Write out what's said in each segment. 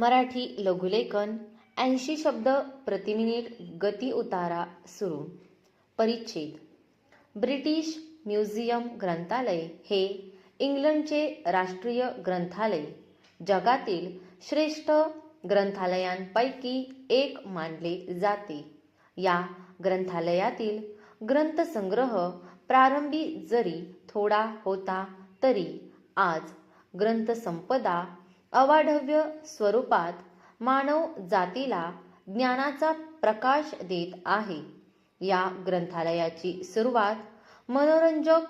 मराठी लघुलेखन ऐंशी शब्द प्रति मिनिट गती उतारा सुरू. परिच्छेद. ब्रिटिश म्युझियम ग्रंथालय हे इंग्लंडचे राष्ट्रीय ग्रंथालय. जगातील श्रेष्ठ ग्रंथालयांपैकी एक मानले जाते. या ग्रंथालयातील ग्रंथसंग्रह प्रारंभी जरी थोडा होता तरी आज ग्रंथसंपदा अवाढव्य स्वरूपात मानव जातीला ज्ञानाचा प्रकाश देत आहे. या ग्रंथालयाची सुरुवात मनोरंजक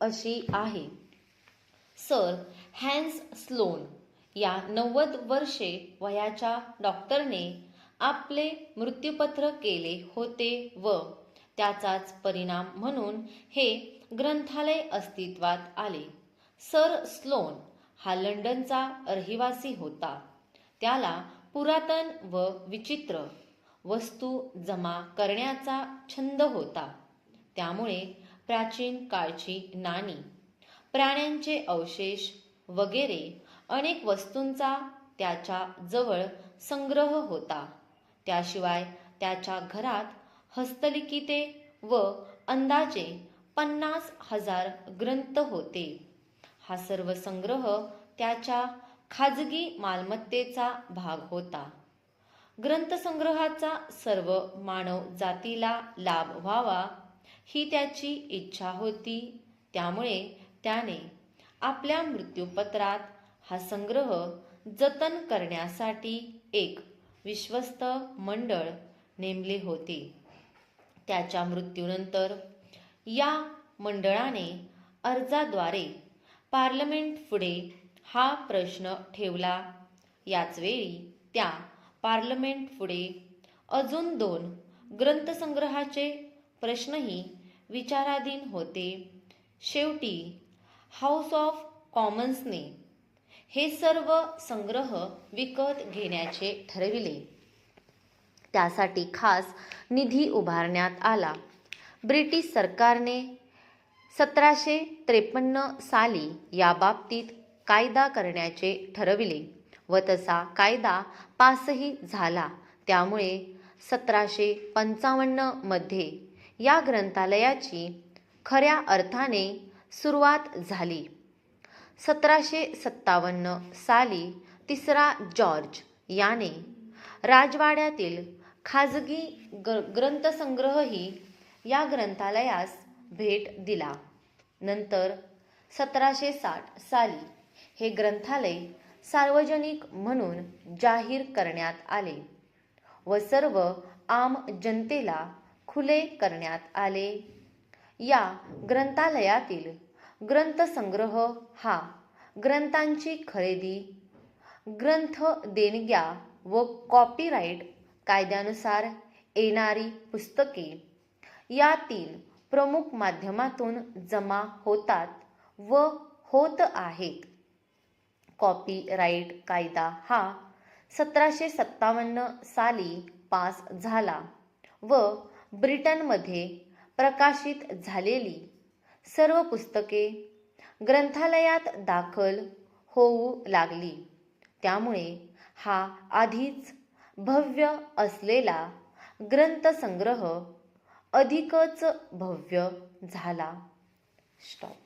अशी आहे. सर हॅन्स स्लोन या नव्वद वर्षे वयाच्या डॉक्टरने आपले मृत्यूपत्र केले होते व त्याचाच परिणाम म्हणून हे ग्रंथालय अस्तित्वात आले. सर स्लोन हा लंडनचा रहिवासी होता. त्याला पुरातन व विचित्र वस्तू जमा करण्याचा छंद होता. त्यामुळे प्राचीन काळची नाणी प्राण्यांचे अवशेष वगैरे अनेक वस्तूंचा त्याच्याजवळ संग्रह होता. त्याशिवाय त्याच्या घरात हस्तलिखिते व अंदाजे पन्नास हजार ग्रंथ होते. हा सर्व संग्रह त्याच्या खाजगी मालमत्तेचा भाग होता. ग्रंथसंग्रहाचा सर्व मानव जातीला लाभ व्हावा ही त्याची इच्छा होती. त्यामुळे त्याने आपल्या मृत्यूपत्रात हा संग्रह जतन करण्यासाठी एक विश्वस्त मंडळ नेमले होते. त्याच्या मृत्यूनंतर या मंडळाने अर्जाद्वारे पार्लमेंट पुढे हा प्रश्न ठेवला. याच वेळी त्या पार्लमेंट पुढे अजून दोन ग्रंथसंग्रहाचे प्रश्नही विचाराधीन होते. शेवटी हाऊस ऑफ कॉमन्सने हे सर्व संग्रह विकत घेण्याचे ठरविले. त्यासाठी खास निधी उभारण्यात आला. ब्रिटिश सरकारने सतराशे त्रेपन्न साली याबाबतीत कायदा करण्याचे ठरविले व तसा कायदा पासही झाला. त्यामुळे सतराशे पंचावन्नमध्ये या ग्रंथालयाची खऱ्या अर्थाने सुरुवात झाली. सतराशे सत्तावन्न साली तिसरा जॉर्ज याने राजवाड्यातील खाजगी ग ग्रंथसंग्रहही या ग्रंथालयास भेट दिला. नंतर सतराशे साठ साली हे ग्रंथालय सार्वजनिक म्हणून जाहीर करण्यात आले व सर्व आम जनतेला खुले करण्यात आले. या ग्रंथालयातील ग्रंथसंग्रह हा ग्रंथांची खरेदी ग्रंथ देणग्या व कॉपीराईट कायद्यानुसार येणारी पुस्तके या तीन प्रमुख माध्यमातून जमा होतात व होत आहेत. कॉपीराईट कायदा हा सतराशे सत्तावन्न साली पास झाला व ब्रिटनमध्ये प्रकाशित झालेली सर्व पुस्तके ग्रंथालयात दाखल होऊ लागली. त्यामुळे हा आधीच भव्य असलेला ग्रंथसंग्रह अधिकच भव्य झाला. स्टॉप